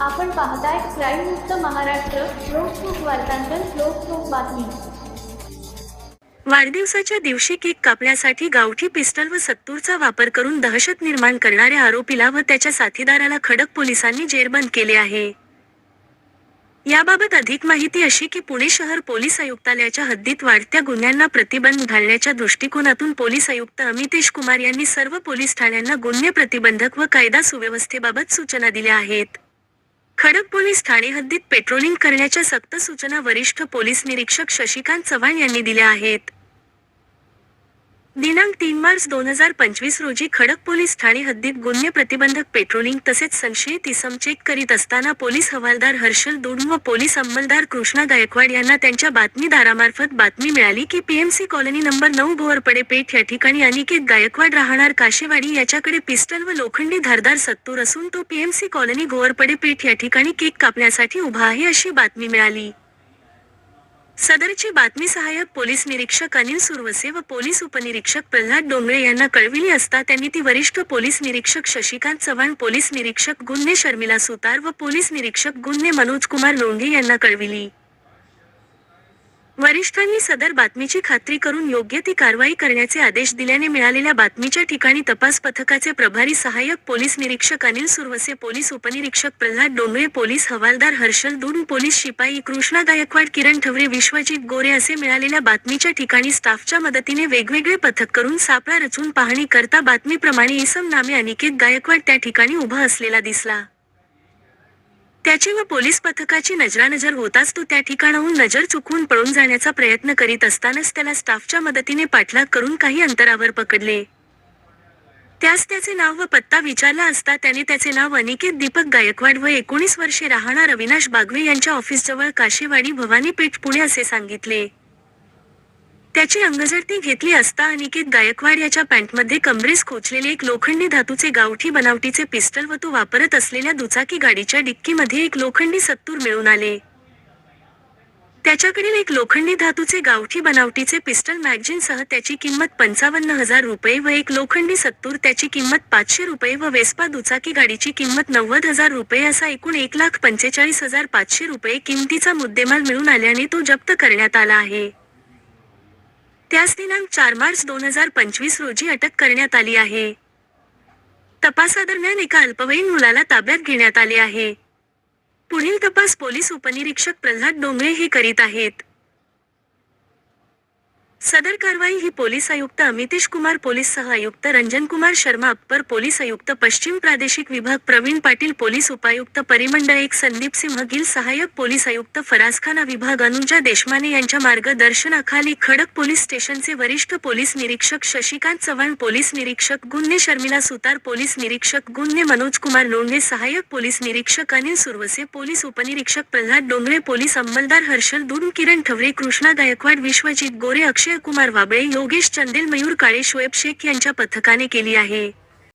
आपण पाहताय क्राईम मुक्त महाराष्ट्र लोकसुख वार्तांकन लोकसुख बातमी. वाढदिवसाच्या दिवशी केक कापण्यासाठी गावठी पिस्टल व सत्तूरचा वापर करून दहशत निर्माण करणाऱ्या आरोपीला व त्याच्या साथीदाराला खडक पोलिसांनी जेरबंद केले आहे. याबाबत अधिक माहिती अशी की पुणे शहर पोलीस आयुक्तालयाच्या हद्दीत वाढत्या गुन्ह्यांना प्रतिबंध घालण्याच्या दृष्टिकोनातून पोलीस आयुक्त अमितेश कुमार यांनी सर्व पोलीस ठाण्यांना गुन्हे प्रतिबंधक व कायदा सुव्यवस्थेबाबत सूचना दिल्या आहेत. खडक पोलीस ठाणे हद्दीत पेट्रोलिंग करण्याच्या सक्त सूचना वरिष्ठ पोलीस निरीक्षक शशिकांत चव्हाण यांनी दिल्या आहेत. दिनांक तीन मार्च दोन हजार पंचवीस रोजी खडक पोलीस ठाणे हद्दीत गुन्हे प्रतिबंधक पेट्रोलिंग तसेच संशयित इसम चेक करीत असताना पोलीस हवालदार हर्षल दोड व पोलीस अंमलदार कृष्णा गायकवाड यांना त्यांच्या बातमीदारामार्फत बातमी मिळाली की पीएमसी कॉलनी नंबर नऊ भोवरपडे पेठ या ठिकाणी अनिकेत गायकवाड राहणार काशेवाडी याच्याकडे पिस्टल व लोखंडी धारदार सत्तूर असून तो पीएमसी कॉलनी घोवरपडे पेठ या ठिकाणी केक कापण्यासाठी उभा आहे अशी बातमी मिळाली. सदरची बातमी सहाय्यक पोलीस निरीक्षक अनिल सुरवसे व पोलीस उपनिरीक्षक प्रल्हाद डोंगळे यांना कळविली असता त्यांनी ती वरिष्ठ पोलीस निरीक्षक शशिकांत चव्हाण पोलीस निरीक्षक गुन्हे शर्मिला सुतार व पोलीस निरीक्षक गुन्हे मनोज कुमार लोंढे यांना कळविली. वरिष्ठांनी सदर बातमीची खात्री करून योग्य ती कारवाई करण्याचे आदेश दिल्याने मिळालेल्या बातमीच्या ठिकाणी तपास पथकाचे प्रभारी सहाय्यक पोलीस निरीक्षक अनिल सुरवसे पोलीस उपनिरीक्षक प्रल्हाद डोंगळे पोलीस हवालदार हर्षल दुड पोलीस शिपाई कृष्णा गायकवाड किरण ठवरे विश्वजित गोरे असे मिळालेल्या बातमीच्या ठिकाणी स्टाफच्या मदतीने वेगवेगळे पथक करून सापळा रचून पाहणी करता बातमीप्रमाणे इसम नामे अनिकेत गायकवाड त्या ठिकाणी उभा असलेला दिसला. त्याची व पोलीस पथकाची नजरानजर होताच तो त्या ठिकाणाहून नजर चुकवून पळून जाण्याचा प्रयत्न करीत असतानाच त्याला स्टाफच्या मदतीने पाठलाग करून काही अंतरावर पकडले. त्यास त्याचे नाव व पत्ता विचारला असता त्याने त्याचे नाव अनिकेत दीपक गायकवाड व एकोणीस वर्षे राहणार अविनाश बागवे यांच्या ऑफिसजवळ काशेवाडी भवानीपेठ पुणे असे सांगितले. त्याची अंगजडती घेतली असता अनिकेत गायकवाड याच्या पॅन्टमध्ये कमरेस खोचलेले एक लोखंडी धातूचे गावठी बनावटीचे पिस्टल व तो वापरत असलेल्या दुचाकी गाडीच्या डिक्कीमध्ये एक लोखंडी सत्तूर मिळून आले. त्याच्याकडील एक लोखंडी धातूचे गावठी बनावटीचे पिस्टल मॅगझिनसह त्याची किंमत पंचावन्न हजार रुपये व एक लोखंडी सत्तूर त्याची किंमत पाचशे रुपये व वेस्पा दुचाकी गाडीची किंमत नव्वद हजार रुपये असा एकूण एक लाख पंचेचाळीस हजार पाचशे रुपये किमतीचा मुद्देमाल मिळून आल्याने तो जप्त करण्यात आला आहे. त्याच दिनांक चार मार्च दोन हजार पंचवीस रोजी अटक करण्यात आली आहे. तपासादरम्यान एका अल्पवयीन मुलाला ताब्यात घेण्यात आले आहे. पुढील तपास पोलीस उपनिरीक्षक प्रल्हाद डोंगळे हे करीत आहेत. सदर कारवाई ही पोलीस आयुक्त अमितेश कुमार पोलीस सह आयुक्त रंजन कुमार शर्मा अप्पर पोलीस आयुक्त पश्चिम प्रादेशिक विभाग प्रवीण पाटील पोलीस उपायुक्त परिमंडळ एक संदीप सिंह गिल सहाय्यक पोलीस आयुक्त फराजखाना विभाग अनुजा देशमाने यांच्या मार्गदर्शनाखाली खडक पोलीस स्टेशनचे वरिष्ठ पोलीस निरीक्षक शशिकांत चव्हाण पोलीस निरीक्षक गुन्हे शर्मिला सुतार पोलीस निरीक्षक गुन्हे मनोज कुमार लोंढे सहाय्यक पोलीस निरीक्षक अनिल सुरवसे पोलीस उपनिरीक्षक प्रल्हाद डोंगळे पोलीस अंमलदार हर्षल दुन किरण ठवरे कृष्णा गायकवाड विश्वजित गोरे अक्षय अक्षय कुमार वाबळे योगेश चंदेल मयूर काळे शोएब शेख यांच्या पथकाने केली आहे.